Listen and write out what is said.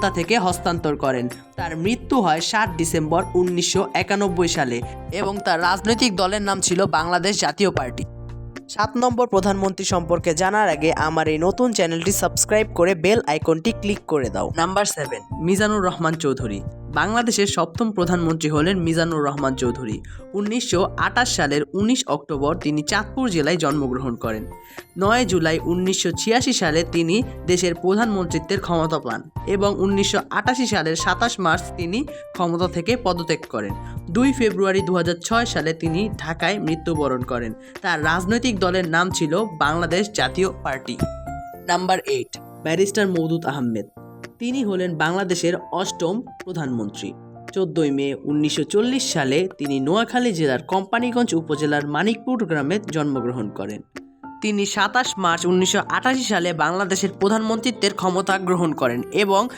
ক্ষমতা থেকে হস্তান্তর করেন। তার মৃত্যু হয় সাত ডিসেম্বর উনিশশো একানব্বই সালে এবং তার রাজনৈতিক দলের নাম ছিল বাংলাদেশ জাতীয় পার্টি। সাত নম্বর প্রধানমন্ত্রী সম্পর্কে জানার আগে আমার এই নতুন চ্যানেলটি সাবস্ক্রাইব করে বেল আইকনটি ক্লিক করে দাও। Number seven, Mizanur Rahman Chowdhury. বাংলাদেশের সপ্তম প্রধানমন্ত্রী হলেন মিজানুর রহমান চৌধুরী। উনিশশো আঠাশ সালের উনিশ অক্টোবর তিনি চাঁদপুর জেলায় জন্মগ্রহণ করেন। নয় জুলাই উনিশশো ছিয়াশি সালে তিনি দেশের প্রধানমন্ত্রীত্বের ক্ষমতা পান এবং উনিশশো আটাশি সালের সাতাশ মার্চ তিনি ক্ষমতা থেকে পদত্যাগ করেন। দুই ফেব্রুয়ারি দু হাজার ছয় সালে তিনি ঢাকায় মৃত্যুবরণ করেন। তার রাজনৈতিক দলের নাম ছিল Bangladesh Jatiya party. Number eight, barrister Moudud Ahmed. তিনি হলেন বাংলাদেশের অষ্টম প্রধানমন্ত্রী। চোদ্দই মে উনিশশো চল্লিশ সালে তিনি নোয়াখালী জেলার কোম্পানিগঞ্জ উপজেলার মানিকপুর গ্রামে জন্মগ্রহণ করেন। তিনি সাতাশ মার্চ উনিশশো আটাশি সালে বাংলাদেশের প্রধানমন্ত্রীত্বের ক্ষমতা গ্রহণ করেন এবং